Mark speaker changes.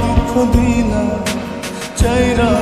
Speaker 1: দুঃখ দিলা চাইরা